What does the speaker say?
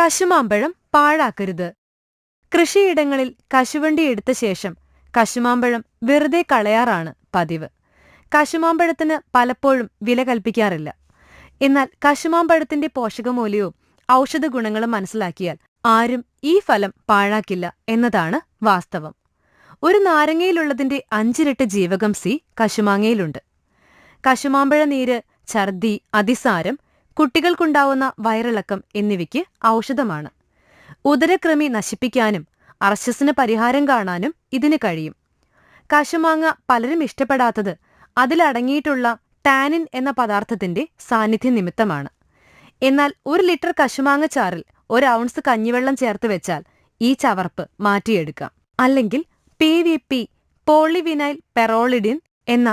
കശുമാമ്പഴം പാഴാക്കരുത്. കൃഷിയിടങ്ങളിൽ കശുവണ്ടി എടുത്ത ശേഷം കശുമാമ്പഴം വെറുതെ കളയാറാണ് പതിവ്. കശുമാമ്പഴത്തിന് പലപ്പോഴും വില കൽപ്പിക്കാറില്ല. എന്നാൽ കശുമാമ്പഴത്തിന്റെ പോഷകമൂല്യവും ഔഷധ ഗുണങ്ങളും മനസ്സിലാക്കിയാൽ ആരും ഈ ഫലം പാഴാക്കില്ല എന്നതാണ് വാസ്തവം. ഒരു നാരങ്ങയിലുള്ളതിന്റെ അഞ്ചിരട്ട് ജീവകം സി കശുമാങ്ങയിലുണ്ട്. കശുമാമ്പഴ നീര് ഛർദി അതിസാരം കുട്ടികൾക്കുണ്ടാവുന്ന വയറിളക്കം എന്നിവയ്ക്ക് ഔഷധമാണ്. ഉദരക്രമി നശിപ്പിക്കാനും അർശസിന് പരിഹാരം കാണാനും ഇതിന് കഴിയും. കശുമാങ്ങ പലരും ഇഷ്ടപ്പെടാത്തത് അതിലടങ്ങിയിട്ടുള്ള ടാനിൻ എന്ന പദാർത്ഥത്തിന്റെ സാന്നിധ്യം നിമിത്തമാണ് എന്നാൽ ഒരു ലിറ്റർ കശുമാങ്ങ ചാറിൽ ഒരു ഔൺസ് കഞ്ഞിവെള്ളം ചേർത്ത് വെച്ചാൽ ഈ ചവർപ്പ് മാറ്റിയെടുക്കാം. അല്ലെങ്കിൽ P V P polyvinyl pyrrolidone എന്ന